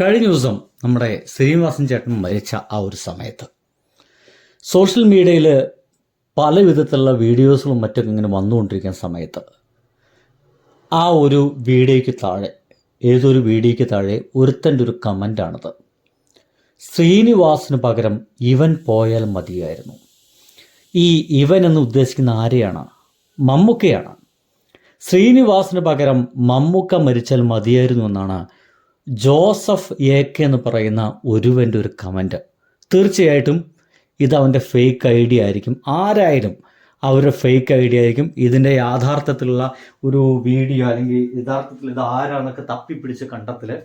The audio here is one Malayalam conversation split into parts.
കഴിഞ്ഞ ദിവസം നമ്മുടെ ശ്രീനിവാസൻ ചേട്ടൻ മരിച്ച ആ ഒരു സമയത്ത് സോഷ്യൽ മീഡിയയിൽ പല വിധത്തിലുള്ള വീഡിയോസും മറ്റൊക്കെ ഇങ്ങനെ വന്നുകൊണ്ടിരിക്കുന്ന സമയത്ത് ആ ഒരു വീഡിയോയ്ക്ക് താഴെ ഏതൊരു വീഡിയോയ്ക്ക് താഴെ ഒരുത്തന്റെ ഒരു കമന്റാണത്. ശ്രീനിവാസിന് പകരം ഇവൻ പോയാൽ മതിയായിരുന്നു. ഈ ഇവൻ എന്ന് ഉദ്ദേശിക്കുന്ന ആരെയാണ്? മമ്മൂക്കയാണ്. ശ്രീനിവാസിന് പകരം മമ്മൂക്ക മരിച്ചാൽ മതിയായിരുന്നു എന്നാണ് ജോസഫ് എ കെ എന്ന് പറയുന്ന ഒരുവന്റെ ഒരു കമന്റ് തീർച്ചയായിട്ടും ഇത് അവന്റെ ഫേക്ക് ഐ ഡി ആയിരിക്കും. ആരായാലും അവരുടെ ഫേക്ക് ഐ ഡി ആയിരിക്കും. ഇതിന്റെ യാഥാർത്ഥ്യത്തിലുള്ള ഒരു വീഡിയോ അല്ലെങ്കിൽ യഥാർത്ഥത്തിൽ ഇത് ആരാണെന്നൊക്കെ തപ്പിപ്പിടിച്ച് കണ്ടെത്തൽ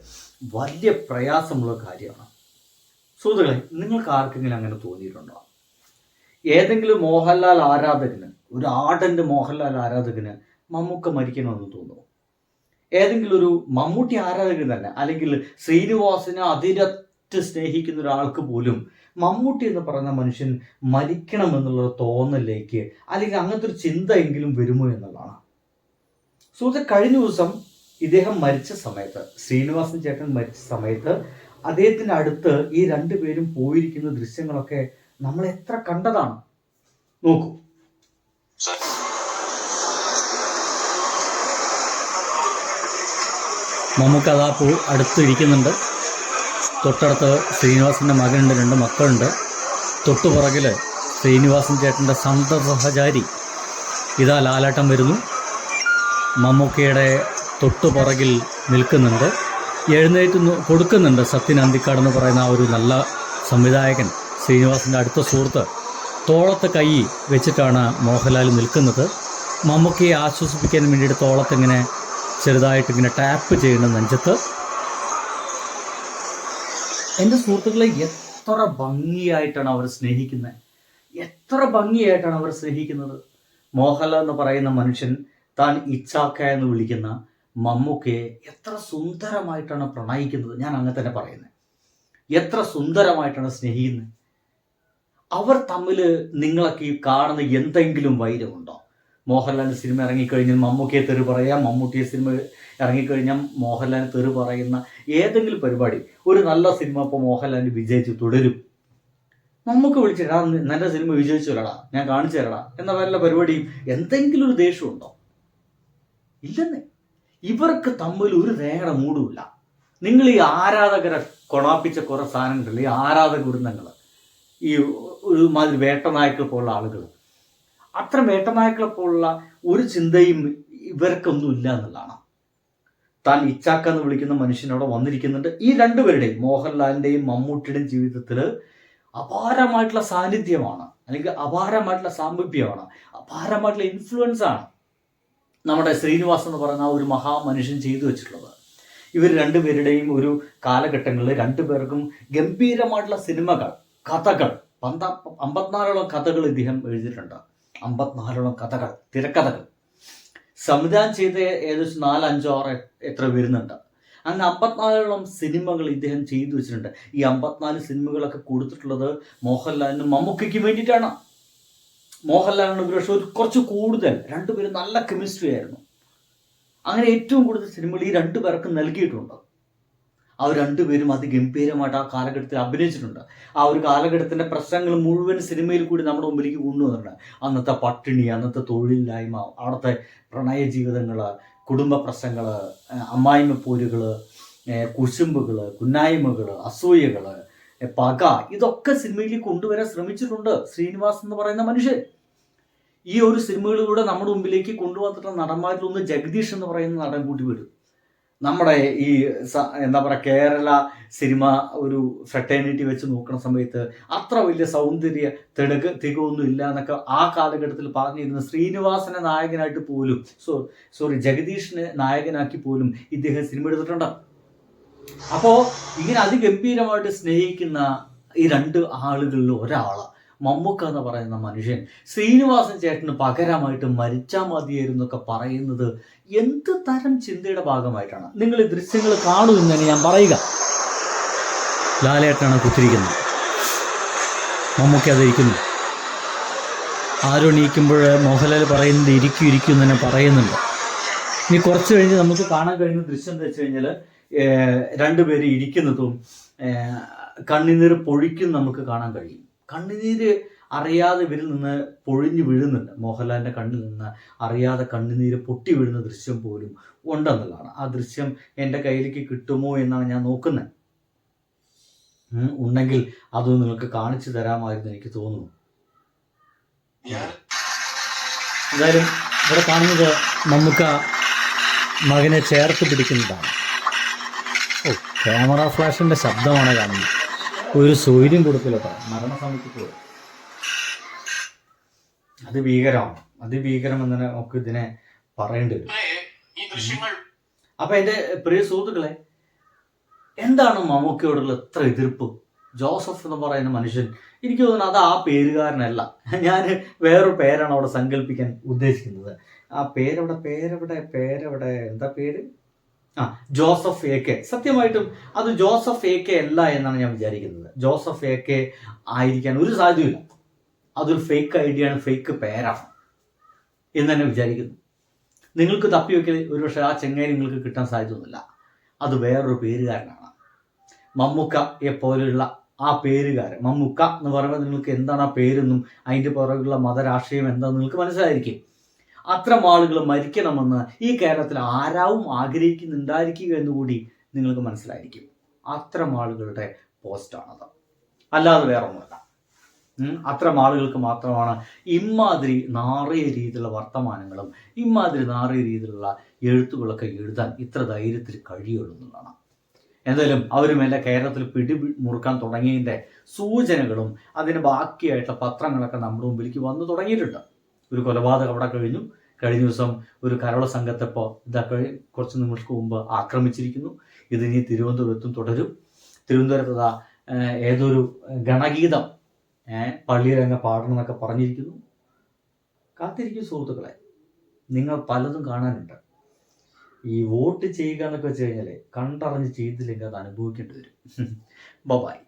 വലിയ പ്രയാസമുള്ള കാര്യമാണ്. സുഹൃത്തുക്കളെ നിങ്ങൾക്ക് ആർക്കെങ്കിലും അങ്ങനെ തോന്നിയിട്ടുണ്ടോ? ഏതെങ്കിലും മോഹൻലാൽ ആരാധകന് ഒരു ആടന്റെ മോഹൻലാൽ ആരാധകന് മമ്മൂക്ക മരിക്കണമെന്ന് തോന്നുന്നു. ഏതെങ്കിലും ഒരു മമ്മൂട്ടി ആരാധകൻ തന്നെ അല്ലെങ്കിൽ ശ്രീനിവാസിനെ അതിരറ്റ് സ്നേഹിക്കുന്ന ഒരാൾക്ക് പോലും മമ്മൂട്ടി എന്ന് പറയുന്ന മനുഷ്യൻ മരിക്കണമെന്നുള്ള തോന്നലിലേക്ക് അല്ലെങ്കിൽ അങ്ങനത്തെ ഒരു ചിന്ത എങ്കിലും വരുമോ എന്നുള്ളതാണ്. സുഹൃത്തെ കഴിഞ്ഞ ദിവസം ഇദ്ദേഹം മരിച്ച സമയത്ത് ശ്രീനിവാസൻ ചേട്ടൻ മരിച്ച സമയത്ത് അദ്ദേഹത്തിന്റെ അടുത്ത് ഈ രണ്ടുപേരും പോയിരിക്കുന്ന ദൃശ്യങ്ങളൊക്കെ നമ്മൾ എത്ര കണ്ടതാണ്? നോക്കൂ. നമുക്ക് ആ പൂ അടുത്ത് ഇരിക്കുന്നുണ്ട് തൊട്ടടുത്ത് ശ്രീനിവാസിന്റെ മകനുണ്ട് രണ്ട് മക്കളുണ്ട്. തൊട്ടു പുറകിൽ ശ്രീനിവാസൻ ചേട്ടന്റെ സന്ത സഹചാരി ഇതാ ലാലാട്ടം വരുന്നു. മമ്മൂക്കയുടെ തൊട്ടു പുറകിൽ നിൽക്കുന്നുണ്ട്. എഴുന്നേറ്റ് കൊടുക്കുന്നുണ്ട് സത്യൻ അന്തിക്കാട് എന്ന് പറയുന്ന ആ ഒരു നല്ല സംവിധായകൻ ശ്രീനിവാസിന്റെ അടുത്ത സുഹൃത്ത്. തോളത്ത് കൈ വെച്ചിട്ടാണ് മോഹൻലാൽ നിൽക്കുന്നത്. മമ്മൂക്കയെ ആശ്വസിപ്പിക്കാൻ വേണ്ടിയിട്ട് തോളത്തിങ്ങനെ ചെറുതായിട്ട് ഇങ്ങനെ ടാപ്പ് ചെയ്യുന്ന നെഞ്ചത്ത് എന്റെ സുഹൃത്തുക്കളെ എത്ര ഭംഗിയായിട്ടാണ് അവർ സ്നേഹിക്കുന്നത് എത്ര ഭംഗിയായിട്ടാണ് അവർ സ്നേഹിക്കുന്നത്. മോഹൻലാൽ എന്ന് പറയുന്ന മനുഷ്യൻ താൻ ഇച്ചാക്ക എന്ന് വിളിക്കുന്ന മമ്മൂക്കയെ എത്ര സുന്ദരമായിട്ടാണ് പ്രണയിക്കുന്നത്. ഞാൻ അങ്ങനെ തന്നെ പറയുന്നത് എത്ര സുന്ദരമായിട്ടാണ് സ്നേഹിക്കുന്നത് അവർ തമ്മിൽ നിങ്ങളൊക്കെ ഈ കാണുന്ന എന്തെങ്കിലും വൈരമുണ്ടോ? മോഹൻലാലിന്റെ സിനിമ ഇറങ്ങിക്കഴിഞ്ഞാൽ മമ്മൂക്കിയെ തെറി പറയാം മമ്മൂട്ടിയെ സിനിമ ഇറങ്ങിക്കഴിഞ്ഞാൽ മോഹൻലാലിന് തെറി പറയുന്ന ഏതെങ്കിലും പരിപാടി. ഒരു നല്ല സിനിമ ഇപ്പോൾ മോഹൻലാലിന് വിജയിച്ച് തുടരും. നമുക്ക് വിളിച്ചിടാ നല്ല സിനിമ വിജയിച്ചു തരടാ ഞാൻ കാണിച്ചു തരടാ എന്ന വല്ല പരിപാടിയും എന്തെങ്കിലും ഒരു ദേഷ്യമുണ്ടോ? ഇല്ലെന്നേ. ഇവർക്ക് തമ്മിൽ ഒരു തേങ്ങയുടെ മൂടുമില്ല. നിങ്ങൾ ഈ ആരാധകരെ കൊണാപ്പിച്ച കുറെ സാധനങ്ങളുണ്ടല്ലോ ഈ ആരാധക വൃന്ദങ്ങൾ ഈ ഒരു മാതിരി വേട്ടനായ്ക്കൾ പോലുള്ള ആളുകൾ അത്ര വേട്ടനായ്ക്കളെ പോലുള്ള ഒരു ചിന്തയും ഇവർക്കൊന്നും ഇല്ല എന്നുള്ളതാണ്. താൻ ഇച്ചാക്ക എന്ന് വിളിക്കുന്ന മനുഷ്യനോട് വന്നിരിക്കുന്നുണ്ട്. ഈ രണ്ടുപേരുടെയും മോഹൻലാലിന്റെയും മമ്മൂട്ടിയുടെയും ജീവിതത്തിൽ അപാരമായിട്ടുള്ള സാന്നിധ്യമാണ്. അല്ലെങ്കിൽ അപാരമായിട്ടുള്ള സാമീപ്യമാണ്. അപാരമായിട്ടുള്ള ഇൻഫ്ലുവൻസ് ആണ് നമ്മുടെ ശ്രീനിവാസ് എന്ന് പറയുന്ന ഒരു മഹാമനുഷ്യൻ ചെയ്തു വെച്ചിട്ടുള്ളത്. ഇവർ രണ്ടുപേരുടെയും ഒരു കാലഘട്ടങ്ങളിൽ രണ്ടുപേർക്കും ഗംഭീരമായിട്ടുള്ള സിനിമകൾ കഥകൾ പന്ത അമ്പത്തിനാലോളം കഥകൾ ഇദ്ദേഹം എഴുതിയിട്ടുണ്ട്. അമ്പത്തിനാലോളം കഥകൾ തിരക്കഥകൾ. സംവിധാനം ചെയ്ത ഏകദേശം നാലഞ്ചോ ആറ് എത്ര വരുന്നുണ്ട്. അങ്ങനെ അമ്പത്തിനാലോളം സിനിമകൾ ഇദ്ദേഹം ചെയ്തു വെച്ചിട്ടുണ്ട്. ഈ അമ്പത്തിനാല് സിനിമകളൊക്കെ കൊടുത്തിട്ടുള്ളത് മോഹൻലാലിനും മമ്മൂക്കയ്ക്കും വേണ്ടിയിട്ടാണ്. മോഹൻലാലിന് ഒരു പക്ഷേ ഒരു കുറച്ച് കൂടുതൽ. രണ്ടുപേരും നല്ല കെമിസ്ട്രി ആയിരുന്നു അങ്ങനെ ഏറ്റവും കൂടുതൽ സിനിമകൾ ഈ രണ്ടു പേർക്ക് നൽകിയിട്ടുണ്ട്. അവർ രണ്ടുപേരും അതിഗംഭീരമായിട്ട് ആ കാലഘട്ടത്തിൽ അഭിനയിച്ചിട്ടുണ്ട്. ആ ഒരു കാലഘട്ടത്തിന്റെ പ്രശ്നങ്ങൾ മുഴുവൻ സിനിമയിൽ കൂടി നമ്മുടെ മുമ്പിലേക്ക് കൊണ്ടുവന്നിട്ടുണ്ട്. അന്നത്തെ പട്ടിണി അന്നത്തെ തൊഴിലില്ലായ്മ അവിടുത്തെ പ്രണയ ജീവിതങ്ങൾ കുടുംബ പ്രശ്നങ്ങൾ അമ്മായിമ പോരുകൾ കുശുമ്പുകൾ കുന്നായ്മകൾ അസൂയകൾ പക ഇതൊക്കെ സിനിമയിലേക്ക് കൊണ്ടുവരാൻ ശ്രമിച്ചിട്ടുണ്ട് ശ്രീനിവാസ് എന്ന് പറയുന്ന മനുഷ്യൻ. ഈ ഒരു സിനിമകളിലൂടെ നമ്മുടെ മുമ്പിലേക്ക് കൊണ്ടുവന്നിട്ടുള്ള നടന്മാരിൽ ഒന്ന് ജഗദീഷ് എന്ന് പറയുന്ന നടൻ കൂട്ടി വരും. നമ്മുടെ ഈ എന്താ പറയുക കേരള സിനിമ ഒരു ഫ്രട്ടേണിറ്റി വെച്ച് നോക്കുന്ന സമയത്ത് അത്ര വലിയ സൗന്ദര്യ തിടക്ക് തികവൊന്നും ഇല്ല എന്നൊക്കെ ആ കാലഘട്ടത്തിൽ പറഞ്ഞിരുന്ന ശ്രീനിവാസനെ നായകനായിട്ട് പോലും സോ സോറി ജഗദീഷിനെ നായകനാക്കി പോലും ഇദ്ദേഹം സിനിമ എടുത്തിട്ടുണ്ട്. അപ്പോൾ ഇങ്ങനെ അതിഗംഭീരമായിട്ട് സ്നേഹിക്കുന്ന ഈ രണ്ട് ആളുകളിൽ ഒരാൾ. മമ്മൂക്ക എന്ന് പറയുന്ന മനുഷ്യൻ ശ്രീനിവാസൻ ചേട്ടന് പകരമായിട്ട് മരിച്ചാൽ മതിയായിരുന്നു എന്നൊക്കെ പറയുന്നത് എന്ത് തരം ചിന്തയുടെ ഭാഗമായിട്ടാണ്? നിങ്ങൾ ഈ ദൃശ്യങ്ങൾ കാണൂ എന്ന് തന്നെ ഞാൻ പറയുക. ലാലേട്ടനാണ് കുത്തിരിക്കുന്നത്. മമ്മൂക്ക അത് ഇരിക്കുന്നു. ആരോ നീക്കുമ്പോൾ മോഹൻലാൽ പറയുന്നത് ഇരിക്കും ഇരിക്കും എന്ന് തന്നെ പറയുന്നുണ്ട്. ഇനി കുറച്ച് കഴിഞ്ഞ് നമുക്ക് കാണാൻ കഴിയുന്ന ദൃശ്യം എന്താ വെച്ച് കഴിഞ്ഞാൽ രണ്ടുപേര് ഇരിക്കുന്നതും കണ്ണിനീർ പൊഴിക്കും നമുക്ക് കാണാൻ കഴിയും. കണ്ണുനീര് അറിയാതെ ഇവരിൽ നിന്ന് പൊഴിഞ്ഞു വീഴുന്നുണ്ട്. മോഹൻലാലിന്റെ കണ്ണിൽ നിന്ന് അറിയാതെ കണ്ണുനീര് പൊട്ടി വീഴുന്ന ദൃശ്യം പോലും ഉണ്ടെന്നുള്ളതാണ്. ആ ദൃശ്യം എന്റെ കയ്യിലേക്ക് കിട്ടുമോ എന്നാണ് ഞാൻ നോക്കുന്നത്. ഉണ്ടെങ്കിൽ അത് നിങ്ങൾക്ക് കാണിച്ചു തരാമായിരുന്നു എനിക്ക് തോന്നുന്നു. എന്തായാലും ഇവിടെ കാണുന്നത് നമുക്ക് മകനെ ചേർത്ത് പിടിക്കുന്നതാണ്. ഓ ക്യാമറ ഫ്ലാഷിന്റെ ശബ്ദമാണ് കാണുന്നത്. ഒരു സൗര്യം കൊടുക്കില്ല മരണസമയത്ത് പോയി. അത് ഭീകരമാണ്. അത് ഭീകരം എന്ന് തന്നെ നമുക്ക് ഇതിനെ പറയേണ്ടി വരും. അപ്പൊ എന്റെ പ്രിയ സുഹൃത്തുക്കളെ എന്താണ് മമ്മൂക്കയോടുള്ള ഇത്ര എതിർപ്പ്? ജോസഫ് എന്ന് പറയുന്ന മനുഷ്യൻ എനിക്ക് തോന്നുന്നു അത് ആ പേരുകാരനല്ല. ഞാൻ വേറൊരു പേരാണ് അവിടെ സങ്കല്പിക്കാൻ ഉദ്ദേശിക്കുന്നത്. ആ പേരവിടെ പേരവിടെ പേരവിടെ എന്താ പേര്? ആ ജോസഫ് എ കെ. സത്യമായിട്ടും അത് ജോസഫ് എ കെ അല്ല എന്നാണ് ഞാൻ വിചാരിക്കുന്നത്. ജോസഫ് എ കെ ആയിരിക്കാൻ ഒരു സാധ്യതയില്ല അതൊരു ഫേക്ക് ഐഡിയ ആണ് ഫേക്ക് പേരാണ് എന്ന് തന്നെ വിചാരിക്കുന്നു. നിങ്ങൾക്ക് തപ്പി വെക്കൽ ഒരുപക്ഷെ ആ ചെങ്ങായി നിങ്ങൾക്ക് കിട്ടാൻ സാധ്യതയൊന്നുമില്ല. അത് വേറൊരു പേരുകാരനാണ്. മമ്മുക്ക എപ്പോലെയുള്ള ആ പേരുകാരൻ. മമ്മുക്ക എന്ന് പറയുമ്പോൾ നിങ്ങൾക്ക് എന്താണ് ആ പേരെന്നും അതിന്റെ പുറകുള്ള മതരാഷ്ട്രീയം എന്താണെന്ന് നിങ്ങൾക്ക് മനസ്സിലായിരിക്കും. അത്തരം ആളുകൾ മരിക്കണമെന്ന് ഈ കേരളത്തിൽ ആരാവും ആഗ്രഹിക്കുന്നുണ്ടായിരിക്കുക എന്നുകൂടി നിങ്ങൾക്ക് മനസ്സിലായിരിക്കും. അത്തരം ആളുകളുടെ പോസ്റ്റാണത് അല്ലാതെ വേറെ ഒന്നുമല്ല അത്തരം ആളുകൾക്ക് മാത്രമാണ് ഇമാതിരി നാറിയ രീതിയിലുള്ള വർത്തമാനങ്ങളും ഇമാതിരി നാറിയ രീതിയിലുള്ള എഴുത്തുകളൊക്കെ എഴുതാൻ ഇത്ര ധൈര്യത്തിൽ കഴിയുള്ളൂ എന്നുള്ളതാണ്. എന്തായാലും അവരും അവരുമെല്ലാം കേരളത്തിൽ പിടി മുറുക്കാൻ തുടങ്ങിയതിന്റെ സൂചനകളും അതിന് ബാക്കിയായിട്ടുള്ള പത്രങ്ങളൊക്കെ നമ്മുടെ മുമ്പിലേക്ക് വന്നു തുടങ്ങിയിട്ടുണ്ട്. ഒരു കൊലപാതകം അവിടെ കഴിഞ്ഞു. കഴിഞ്ഞ ദിവസം ഒരു കരോള സംഘത്തെ ഇപ്പോൾ ഇതാ കഴി കുറച്ച് നിമിഷങ്ങൾക്ക് മുമ്പ് ആക്രമിച്ചിരിക്കുന്നു. ഇതിനി തിരുവനന്തപുരത്തും തുടരും. തിരുവനന്തപുരത്ത് ഏതൊരു ഗണഗീതം പള്ളിയിലങ്ങ് പാടണം എന്നൊക്കെ പറഞ്ഞിരിക്കുന്നു. കാത്തിരിക്കും സുഹൃത്തുക്കളെ. നിങ്ങൾ പലതും കാണാനുണ്ട്. ഈ വോട്ട് ചെയ്യുക എന്നൊക്കെ വെച്ച് കഴിഞ്ഞാൽ കണ്ടറിഞ്ഞ് ചെയ്തില്ലെങ്കിൽ അത് അനുഭവിക്കേണ്ടി വരും. ബൈ